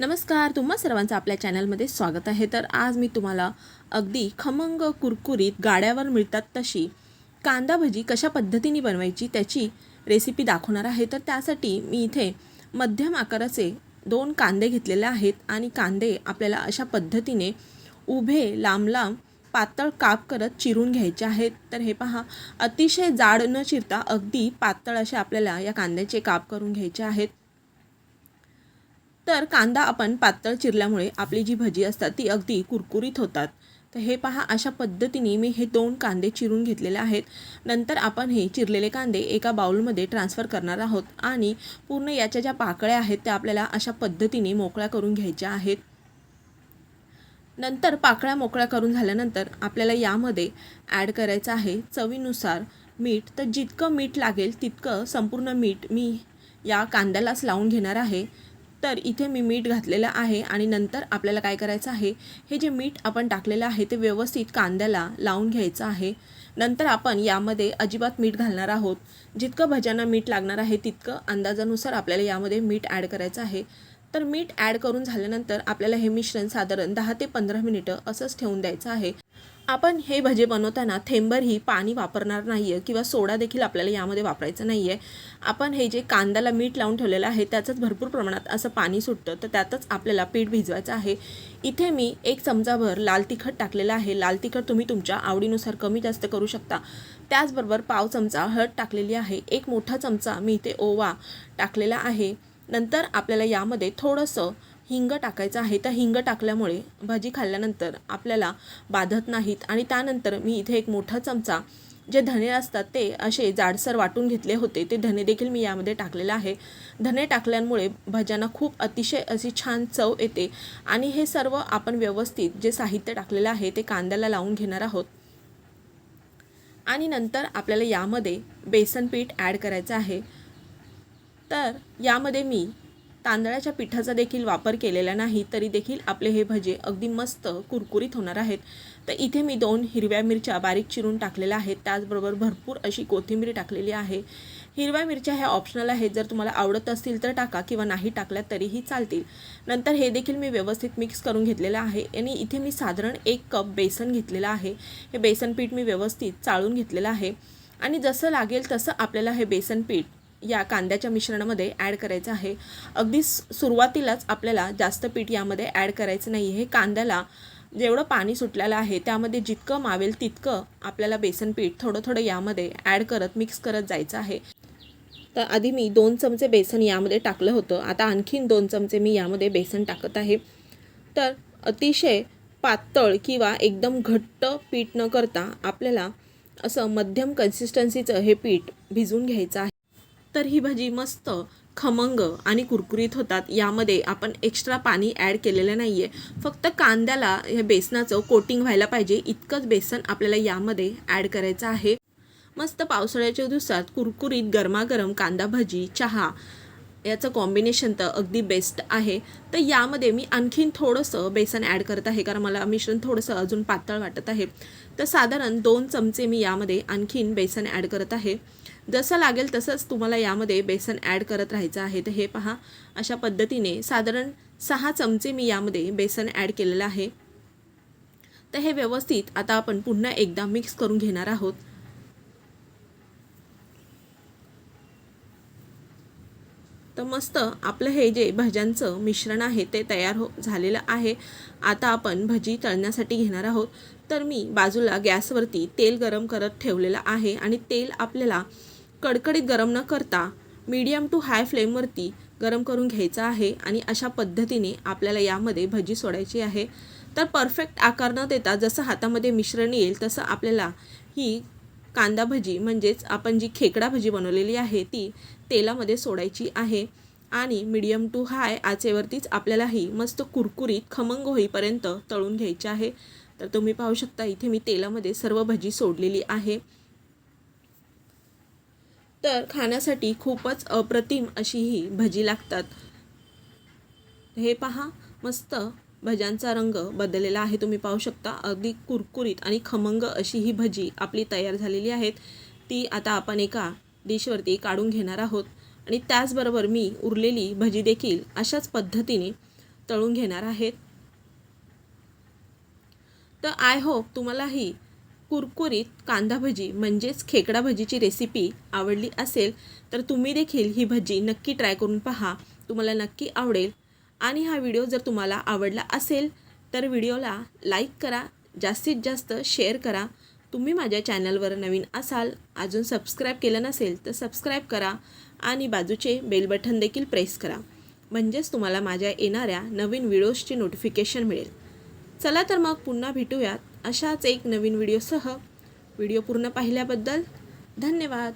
नमस्कार तुम्हा सर्वांचं आपल्या चॅनलमध्ये स्वागत आहे. तर आज मी तुम्हाला अगदी खमंग कुरकुरीत गाड्यावर मिळतात तशी कांदा भजी कशा पद्धतीने बनवायची त्याची रेसिपी दाखवणार आहे. तर त्यासाठी मी इथे मध्यम आकाराचे दोन कांदे घेतलेले आहेत आणि कांदे आपल्याला अशा पद्धतीने उभे लांब लांब पातळ काप करत चिरून घ्यायचे आहेत. तर हे पहा अतिशय जाड न चिरता अगदी पातळ असे आपल्याला या कांद्याचे काप करून घ्यायचे आहेत. तर कांदा आपण पातळ चिरल्यामुळे आपली जी भजी असतात ती अगदी कुरकुरीत होतात. तर हे पहा अशा पद्धतीने मी हे दोन कांदे चिरून घेतलेले आहेत. नंतर आपण हे चिरलेले कांदे एका बाउलमध्ये ट्रान्सफर करणार आहोत आणि पूर्ण याच्या ज्या पाकळ्या आहेत त्या आपल्याला अशा पद्धतीने मोकळ्या करून घ्यायच्या आहेत. नंतर पाकळ्या मोकळ्या करून झाल्यानंतर आपल्याला यामध्ये ॲड करायचं आहे चवीनुसार मीठ. तर जितकं मीठ लागेल तितकं संपूर्ण मीठ मी या कांद्यालाच लावून घेणार आहे. तर इथे मी मीठ घातलेलं आहे आणि नंतर आपल्याला काय करायचं आहे हे जे मीठ आपण टाकलेलं आहे ते व्यवस्थित कांद्याला लावून घ्यायचं आहे. नंतर आपण यामध्ये अजिबात मीठ घालणार आहोत. जितकं भज्यांना मीठ लागणार आहे तितकं अंदाजानुसार आपल्याला यामध्ये मीठ ॲड करायचं आहे. तर मीठ ॲड करून झाल्यानंतर आपल्याला हे मिश्रण साधारण दहा ते पंधरा मिनिटं असंच ठेवून द्यायचं आहे. आपण हे भजे बनवताना थेंबरही पाणी वापरणार नाही आहे किंवा सोडा देखील आपल्याला यामध्ये वापरायचं नाही आहे आपण हे जे कांद्याला मीठ लावून ठेवलेलं आहे त्याचंच भरपूर प्रमाणात असं पाणी सुटतं तर त्यातच आपल्याला पीठ भिजवायचं आहे. इथे मी एक चमचाभर लाल तिखट टाकलेलं आहे. लाल तिखट तुम्ही तुमच्या आवडीनुसार कमी जास्त करू शकता. त्याचबरोबर पाव चमचा हळद टाकलेली आहे. एक मोठा चमचा मी इथे ओवा टाकलेला आहे. नंतर आपल्याला यामध्ये थोडंसं हिंग टाकायचं आहे. तर हिंग टाकल्यामुळे भाजी खाल्ल्यानंतर आपल्याला बाधत नाहीत. आणि त्यानंतर मी इथे एक मोठा चमचा जे धने असतात ते असे जाडसर वाटून घेतले होते. ते धने देखील मी यामध्ये टाकलेलं आहे. धने टाकल्यामुळे भज्यांना खूप अतिशय अशी छान चव येते. आणि हे सर्व आपण व्यवस्थित जे साहित्य टाकलेलं आहे ते कांद्याला लावून घेणार आहोत. आणि नंतर आपल्याला यामध्ये बेसन पीठ ॲड करायचं आहे. तर यामध्ये मी तांदळाच्या पिठाचा देखील वापर केलेला नाही तरी देखील आपले हे भजे अगदी मस्त कुरकुरीत होणार आहेत. तर इथे मी दोन हिरव्या मिरच्या बारीक चिरून टाकलेल्या आहेत. त्याचबरोबर भरपूर अशी कोथिंबीर टाकलेली आहे. हिरव्या मिरच्या ह्या ऑप्शनल आहेत. जर तुम्हाला आवडत असतील तर टाका किंवा नाही टाकल्या तरीही चालतील. नंतर हे देखील मी व्यवस्थित मिक्स करून घेतलेलं आहे. आणि इथे मी साधारण एक कप बेसन घेतलेलं आहे. हे बेसन पीठ मी व्यवस्थित चाळून घेतलेलं आहे. आणि जसं लागेल तसं आपल्याला हे बेसन पीठ या कांद्याच्या मिश्रणामध्ये ॲड करायचं आहे. अगदी सुरुवातीलाच आपल्याला जास्त पीठ यामध्ये ॲड करायचं नाही हे कांद्याला जेवढं पाणी सुटलेलं आहे त्यामध्ये जितकं मावेल तितकं आपल्याला बेसन पीठ थोडं थोडं यामध्ये ॲड करत मिक्स करत जायचं आहे. तर आधी मी दोन चमचे बेसन यामध्ये टाकलं होतं. आता आणखीन दोन चमचे मी यामध्ये बेसन टाकत आहे. तर अतिशय पातळ किंवा एकदम घट्ट पीठ न करता आपल्याला असं मध्यम कन्सिस्टन्सीचं हे पीठ भिजून घ्यायचं आहे. तर ही भाजी मस्त खमंग आणि कुरकुरीत होतात. यामध्ये आपण एक्स्ट्रा पाणी ॲड केलेलं नाही आहे फक्त कांद्याला हे बेसनाचं कोटिंग व्हायला पाहिजे. इतकंच बेसन आपल्याला यामध्ये ॲड करायचं आहे. मस्त पावसाळ्याच्या दिवसात कुरकुरीत गरमागरम कांदा भाजी चहा याचं कॉम्बिनेशन तर अगदी बेस्ट आहे. तर यामध्ये मी आणखीन थोडंसं बेसन ॲड करत आहे. कारण मला मिश्रण थोडंसं अजून पातळ वाटत आहे. तर साधारण दोन चमचे मी यामध्ये आणखीन बेसन ॲड करत आहे. जसं लागेल तसंच तुम्हाला यामध्ये बेसन ॲड करत राहायचं आहे. तर हे पहा अशा पद्धतीने साधारण सहा चमचे मी यामध्ये बेसन ॲड केलेलं आहे. तर हे व्यवस्थित आता आपण पुन्हा एकदा मिक्स करून घेणार आहोत. तर मस्त आपलं हे जे भज्यांचं मिश्रण आहे ते तयार हो झालेलं आहे. आता आपण भजी तळण्यासाठी घेणार आहोत. तर मी बाजूला गॅसवरती तेल गरम करत ठेवलेलं आहे आणि तेल आपल्याला कडकडीत गरम न करता मीडियम टू हाय फ्लेमवरती गरम करून घ्यायचं आहे आणि अशा पद्धतीने आपल्याला यामध्ये भजी सोडायची आहे. तर परफेक्ट आकार न देता जसं हातामध्ये मिश्रण येईल तसं आपल्याला ही कांदा भजी म्हणजेच आपण जी खेकडा भजी बनवलेली आहे ती तेलामध्ये सोडायची आहे आणि मीडियम टू हाय आचेवरतीच आपल्याला ही मस्त कुरकुरीत खमंग होईपर्यंत तळून घ्यायची आहे. तर तुम्ही पाहू शकता इथे मी तेलामध्ये सर्व भजी सोडलेली आहे. तर खाण्यासाठी खूपच अप्रतिम अशी ही भजी लागतात. हे पहा मस्त भज्यांचा रंग बदललेला आहे. तुम्ही पाहू शकता अगदी कुरकुरीत आणि खमंग अशी ही भजी आपली तयार झालेली आहेत. ती आता आपण एका डिशवरती काढून घेणार आहोत. आणि त्याचबरोबर मी उरलेली भजी देखील अशाच पद्धतीने तळून घेणार आहेत तर आय होप तुम्हाला ही कुरकुरीत कांदा भजी म्हणजेच खेकडा भजीची रेसिपी आवडली असेल तर तुम्ही देखील ही भजी नक्की ट्राय करून पहा. तुम्हाला नक्की आवडेल. आणि हा व्हिडिओ जर तुम्हाला आवडला असेल तर व्हिडिओला लाईक करा जास्तीत जास्त शेअर करा. तुम्ही माझ्या चॅनलवर नवीन असाल अजून सबस्क्राईब केलं नसेल तर सबस्क्राईब करा आणि बाजूचे बेल बटन देखील प्रेस करा. म्हणजेच तुम्हाला माझ्या येणाऱ्या नवीन व्हिडिओजची नोटिफिकेशन मिळेल. चला तर मग पुन्हा भेटूयात अशाच एक नवीन व्हिडिओसह. व्हिडिओ पूर्ण पाहिल्याबद्दल धन्यवाद.